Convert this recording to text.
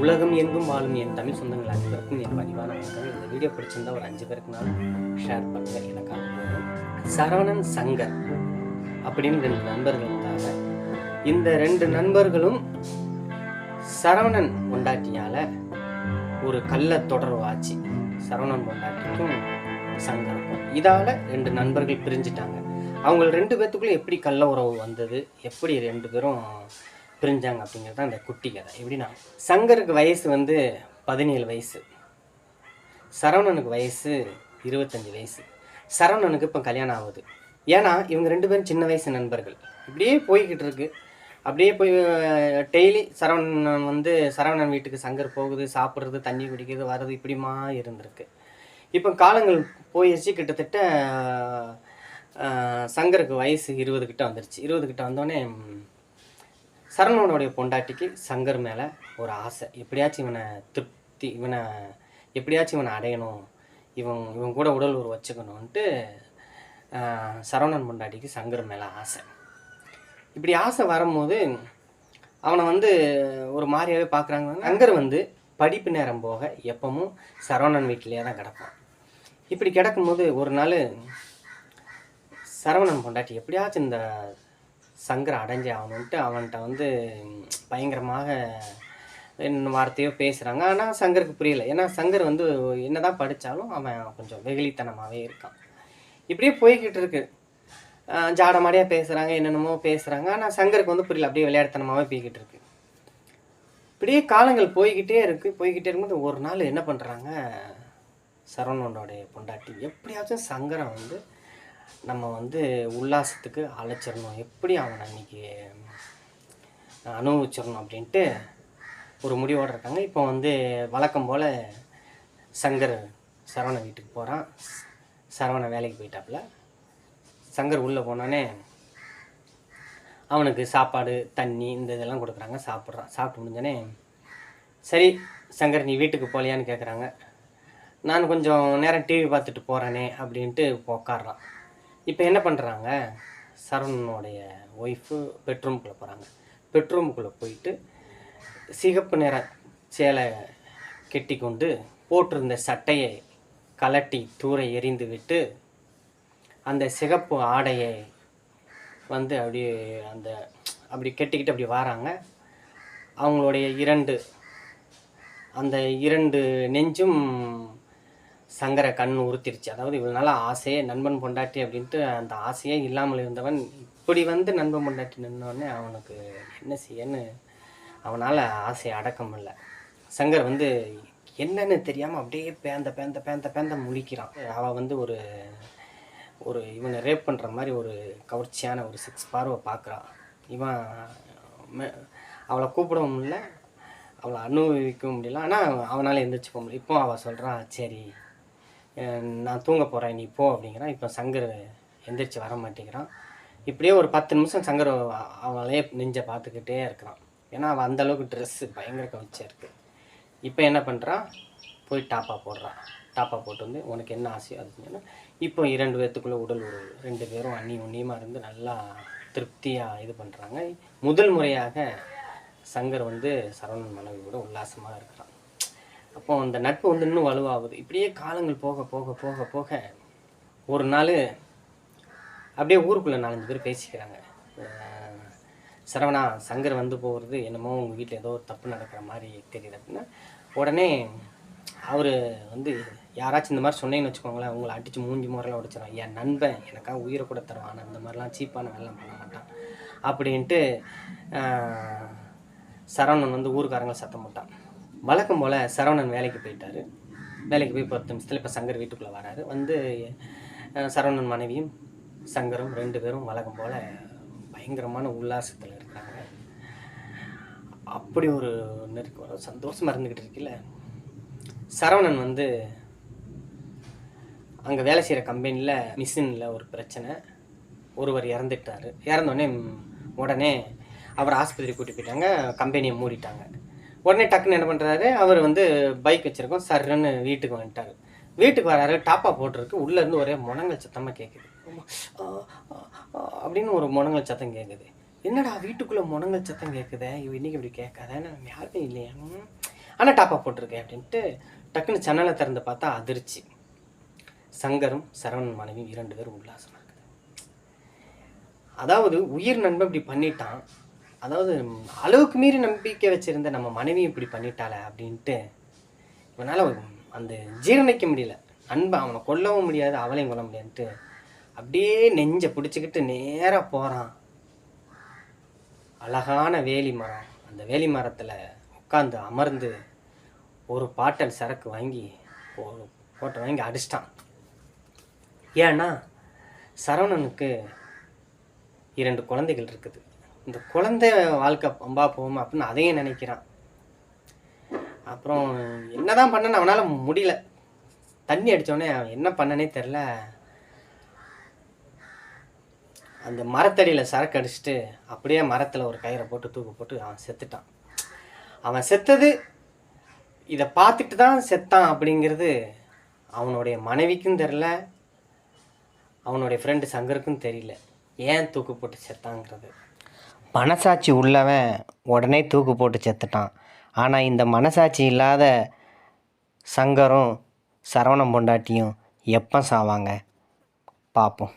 உலகம் எங்கும் வாழும் என் தமிழ் சொந்தங்கள் அனைவருக்கும் என் பதிவான வணக்கம் இந்த வீடியோ பிடிச்சிருந்தா ஒரு அஞ்சு பேருக்குனாலும் ஷேர் பண்ணுங்க எனக்காக சரவணன் சங்கர் அப்படின்னு ரெண்டு நண்பர்கள் இருந்தாங்க இந்த ரெண்டு நண்பர்களும் சரவணன் பொண்டாட்டியால ஒரு கள்ள தொடர்பு ஆச்சு. சரவணன் பொண்டாட்டிக்கும் சங்கருக்கும். இதால ரெண்டு நண்பர்கள் பிரிஞ்சிட்டாங்க. அவங்க ரெண்டு பேர்த்துக்குள்ளே எப்படி கள்ள உறவு வந்தது? எப்படி ரெண்டு பேரும் பிரிஞ்சாங்க அப்படிங்கிறது தான் அந்த குட்டி கதை. எப்படின்னா சங்கருக்கு வயசு வந்து பதினேழு வயசு. சரவணனுக்கு வயசு இருபத்தஞ்சி வயசு. சரவணனுக்கு இப்போ கல்யாணம் ஆகுது. ஏன்னா இவங்க ரெண்டு பேரும் சின்ன வயசு நண்பர்கள். இப்படியே போய்கிட்டு இருக்கு. அப்படியே போய் டெய்லி சரவணன் வந்து சரவணன் வீட்டுக்கு சங்கர் போகுது சாப்பிட்றது தண்ணி குடிக்கிறது வர்றது இப்படிமா இருந்திருக்கு. இப்போ காலங்கள் போயிடுச்சு கிட்டத்தட்ட சங்கருக்கு வயசு இருபது கிட்ட வந்துருச்சு. இருபது கிட்ட வந்தோடனே சரவணனுடைய பொண்டாட்டிக்கு சங்கர் மேலே ஒரு ஆசை. எப்படியாச்சும் இவனை திருப்தி இவனை எப்படியாச்சும் இவனை அடையணும் இவன் இவன் கூட உடல் ஒரு வச்சுக்கணுன்ட்டு சரவணன் பொண்டாட்டிக்கு சங்கர் மேலே ஆசை. இப்படி ஆசை வரும்போது அவனை வந்து ஒரு மாதிரியாவே பார்க்குறாங்க சங்கர் வந்து படிப்பு நேரம் போக எப்பவும் சரவணன் வீட்டிலே தான் கிடப்பான். இப்படி கிடக்கும்போது ஒரு நாள் சரவணன் பொண்டாட்டி எப்படியாச்சும் இந்த சங்கரை அடைஞ்சே ஆகணுன்ட்டு அவன்கிட்ட வந்து பயங்கரமாக என்ன வார்த்தையோ பேசுகிறாங்க ஆனால் சங்கருக்கு புரியலை. ஏன்னா சங்கர் வந்து என்னதான் படித்தாலும் அவன் கொஞ்சம் வெகுளித்தனமாகவே இருக்கான். இப்படியே போய்கிட்டு இருக்கு. ஜாட ஜாடமாடியாக பேசுகிறாங்க என்னென்னமோ பேசுகிறாங்க ஆனால் சங்கருக்கு வந்து புரியல. அப்படியே விளையாட்டுத்தனமாகவே போய்கிட்டு இருக்கு. இப்படியே காலங்கள் போய்கிட்டே இருக்குது போய்கிட்டே இருக்கும்போது ஒரு நாள் என்ன பண்ணுறாங்க சரவணனோடைய பொண்டாட்டி. எப்படியாச்சும் சங்கரை வந்து நம்ம வந்து உல்லாசத்துக்கு அழைச்சிடணும். எப்படி அவனை அன்னைக்கு அனுபவிச்சிடணும் அப்படின்ட்டு ஒரு முடிவோடு இருக்காங்க. இப்போ வந்து வழக்கம் போல் சங்கர் சரவண வீட்டுக்கு போகிறான் சரவண வேலைக்கு போயிட்டாப்புல. சங்கர் உள்ளே போனோடனே அவனுக்கு சாப்பாடு தண்ணி இந்த இதெல்லாம் கொடுக்குறாங்க. சாப்பிட்றான். சாப்பிட்டு முடிஞ்சோடனே சரி சங்கர் நீ வீட்டுக்கு போகலையான்னு கேட்குறாங்க நான் கொஞ்சம் நேரம் டிவி பார்த்துட்டு போகிறேனே அப்படின்ட்டு உட்காடுறான் இப்போ என்ன பண்ணுறாங்க சரவணனுடைய ஒய்ஃபு பெட்ரூம்குள்ளே போகிறாங்க பெட்ரூமுக்குள்ளே போயிட்டு சிகப்பு நிற சேலை கெட்டி கொண்டு போட்டிருந்த சட்டையை கலட்டி தூர எரிந்து விட்டு அந்த சிகப்பு ஆடையை வந்து அப்படியே அந்த அப்படி கெட்டிக்கிட்டு அப்படி வராங்க. அவங்களுடைய இரண்டு அந்த இரண்டு நெஞ்சும் சங்கரை கண் உறுத்திருச்சு. அதாவது இவ்வளோ நாள் ஆசையே நண்பன் பொண்டாட்டி அப்படின்ட்டு அந்த ஆசையே இல்லாமல் இருந்தவன் இப்படி வந்து நண்பன் பொண்டாட்டி நின்னோடனே அவனுக்கு என்ன செய்யன்னு அவனால் ஆசையை அடக்க முடியல. சங்கர் வந்து என்னன்னு தெரியாமல் அப்படியே பேந்த பேந்த பேந்த பேந்த முழிக்கிறான். அவள் வந்து ஒரு ஒரு இவனை ரேப் பண்ணுற மாதிரி ஒரு கவர்ச்சியான ஒரு சிக்ஸ் பார்வை பார்க்குறான் இவன் அவளை கூப்பிடவும் முடியல. அவளை அனுபவிக்கவும் முடியல. ஆனால் அவனால் எந்திரிச்சு போக முடியல. இப்போ அவள் சொல்கிறான் சரி நான் தூங்க போகிறேன் நீ போ அப்படிங்கிறான். இப்போ சங்கர் எந்திரிச்சு வர மாட்டேங்கிறான். இப்படியே ஒரு பத்து நிமிஷம் சங்கர் அவளையே நெஞ்சை பார்த்துக்கிட்டே இருக்கிறான். ஏன்னா அவள் அந்தளவுக்கு ட்ரெஸ்ஸு பயங்கர கவிச்சா இருக்குது இப்போ என்ன பண்ணுறான் போய் டாப்பா போடுறான் டாப்பா போட்டு வந்து உனக்கு என்ன ஆசையோ அது செஞ்சோன்னா இப்போ இரண்டு பேர்த்துக்குள்ளே உடல் உறவு ரெண்டு பேரும் அண்ணி உண்ணியமாக இருந்து நல்லா திருப்தியாக இது பண்ணுறாங்க முதல் முறையாக சங்கர் வந்து சரவணன் மனைவியோட கூட உல்லாசமாக இருக்கிறான். அப்போ அந்த நட்பு வந்து இன்னும் வலுவாகுது. இப்படியே காலங்கள் போக போக போக போக ஒரு நாள் அப்படியே ஊருக்குள்ளே நாலஞ்சு பேர் பேசிக்கிறாங்க. சரவணா சங்கர் வந்து போகிறது என்னமோ உங்கள் வீட்டில் ஏதோ தப்பு நடக்கிற மாதிரி தெரியுது அப்படின்னா உடனே அவர் வந்து யாராச்சும் இந்த மாதிரி சொன்னேன்னு வச்சுக்கோங்களேன் உங்களை அடித்து மூஞ்சி முறையில் உடைச்சிடும் என் நண்பன் எனக்காக உயிரை கூட தருவான் அந்த மாதிரிலாம் சீப்பான வேலைலாம் பண்ண மாட்டான் அப்படின்ட்டு சரவணன் வந்து ஊருக்காரங்களை சத்தம் போட்டான். வழக்கம் போல் சரவணன் வேலைக்கு போயிட்டாரு. வேலைக்கு போய் பத்து நிமிஷத்தில் இப்போ சங்கர் வீட்டுக்குள்ளே வராரு. வந்து சரவணன் மனைவியும் சங்கரும் ரெண்டு பேரும் வழக்கம் போல் பயங்கரமான உல்லாசத்தில் இருக்காங்க. அப்படி ஒரு நெருக்கம் ஒரு சந்தோஷமாக இருந்துக்கிட்டு இருக்குல்ல சரவணன் வந்து அங்கே வேலை செய்கிற கம்பெனியில் மிஷினில் ஒரு பிரச்சனை. ஒருவர் இறந்துட்டார். இறந்தோடனே உடனே அவர் ஆஸ்பத்திரி கூட்டி போயிட்டாங்க. கம்பெனியை மூடிட்டாங்க. உடனே டக்குன்னு என்ன பண்ணுறாரு அவர் வந்து பைக் வச்சுருக்கோம் சர்ன்னு வீட்டுக்கு வந்துட்டார். வீட்டுக்கு வராரு டாப்பா போட்டிருக்கு. உள்ளேருந்து ஒரே முனங்கல் சத்தமாக கேட்குது அப்படின்னு ஒரு முனங்கல் சத்தம் கேட்குது என்னடா வீட்டுக்குள்ளே முனங்கல் சத்தம் கேட்குதே இவ இன்னைக்கு இப்படி கேட்காத? யாருமே இல்லையா. ஆனால் டாப்பாக போட்டிருக்கேன் அப்படின்ட்டு டக்குன்னு சன்னலை திறந்து பார்த்தா அதிர்ச்சி. சங்கரும் சரவணன் மனைவி இரண்டு பேரும் உல்லாசமாக இருக்குது. அதாவது உயிர் நண்பன் இப்படி பண்ணிட்டான். அதாவது அளவுக்கு மீறி நம்பிக்கை வச்சிருந்த நம்ம மனைவி இப்படி பண்ணிட்டாளே அப்படின்ட்டு இவனால் அந்த ஜீரணிக்க முடியல. அன்பை அவனை கொல்லவும் முடியாது அவளையும் கொல்ல முடியாதுன்ட்டு அப்படியே நெஞ்சை பிடிச்சிக்கிட்டு நேராக போகிறான் அழகான வேலி மரம். அந்த வேலி மரத்தில் உட்காந்து அமர்ந்து ஒரு பாட்டல் சரக்கு வாங்கி ஒரு போட்டை வாங்கி அடிச்சிட்டான். ஏன்னா சரவணனுக்கு இரண்டு குழந்தைகள் இருக்குது. இந்த குழந்தை வாழ்க்கை பம்பா போகும் அப்படின்னு அதையும் நினைக்கிறான். அப்புறம் என்னதான் பண்ணேன்னு அவனால் முடியல. தண்ணி அடித்தோடனே அவன் என்ன பண்ணனே தெரில அந்த மரத்தடியில் சரக்கு அடிச்சுட்டு அப்படியே மரத்தில் ஒரு கயிறை போட்டு தூக்கு போட்டு அவன் செத்துட்டான். அவன் செத்தது இதை பார்த்துட்டு தான் செத்தான் அப்படிங்கிறது அவனுடைய மனைவிக்கும் தெரில அவனுடைய ஃப்ரெண்டு சங்கருக்கும் தெரியல. ஏன் தூக்கு போட்டு செத்தாங்கிறது? மனசாட்சி உள்ளவன் உடனே தூக்கு போட்டு செத்துட்டான். ஆனால் இந்த மனசாட்சி இல்லாத சங்கரும் சரவணம் பொண்டாட்டியும் எப்போ சாவாங்க? பார்ப்போம்